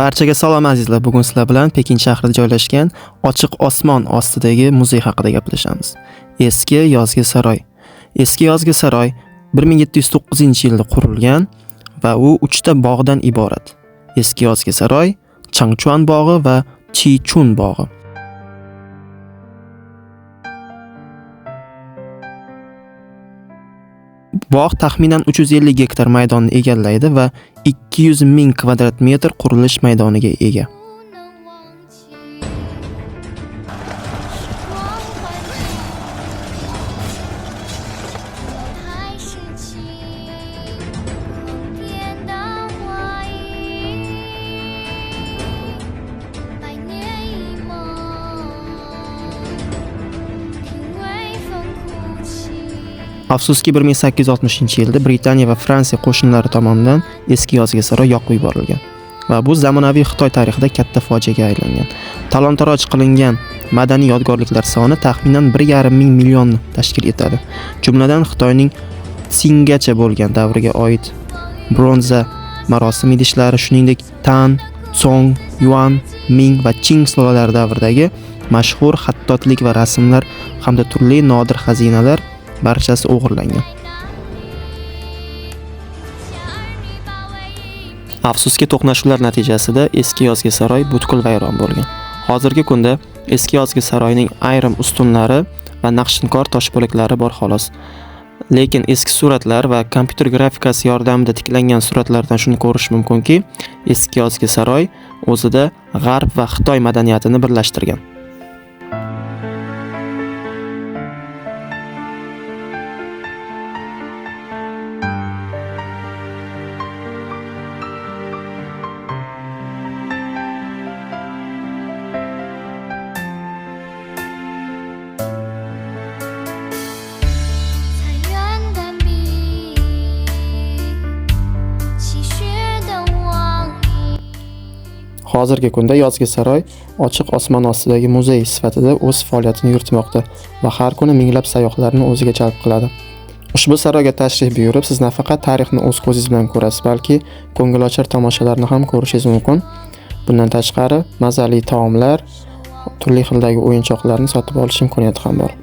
Barchaga salom azizlar. Bugun sizlar bilan Pekin shahrida joylashgan ochiq osmon ostidagi muzey haqida gaplashamiz. Eski yozgi saroy. Eski yozgi saroy 1709-yilda qurilgan va u 3 ta bog'dan iborat. Eski yozgi saroy, Changchuan bog'i va Chichun bog'i. Bog' taxminan 350 gektar maydonni egallaydi va 200 ming kvadrat metr qurilish maydoniga ega. Afsuski 1860-yilda Britaniya va Fransiya qo'shinlari tomonidan eski yozgi saroy yoqib yuborilgan va bu zamonaviy Xitoy tarixida katta fojiaga aylangan. Talon-taroj qilingan madaniy yodgorliklar soni taxminan 1,5 ming millionni tashkil etadi. Jumladan Xitoyning Tsingacha bo'lgan davriga oid bronza marosim idishlari, shuningdek Tan, Song, Yuan, Ming va Qing sulolari davridagi mashhur xattotlik va rasmlar hamda turli nodir xazinalar barchasi o'g'irlangan. Afsuski to'qnashuvlar natijasida eski yozgi saroy butkul vayron bo'lgan. Hozirgi kunda eski yozgi saroyning ayrim ustunlari va naqshinkor tosh bo'laklari bor xolos. Lekin eski suratlar va kompyuter grafikasi yordamida tiklangan suratlardan shuni ko'rish mumkinki, eski yozgi saroy o'zida G'arb va Xitoy madaniyatini birlashtirgan. Hozirgi kunda yozgi saroy ochiq osmon ostidagi muzey sifatida o'z faoliyatini yuritmoqda va har kuni minglab sayyohlarni o'ziga jalb qiladi. Ushbu saroyga tashrif buyurib, siz nafaqat tarixni o'z ko'zingiz bilan ko'rasiz, balki ko'ngilochar tomoshalarni ham ko'rishingiz mumkin. Bundan tashqari, mazali taomlar, turli xildagi o'yinchoqlarni sotib olish imkoniyati ham bor.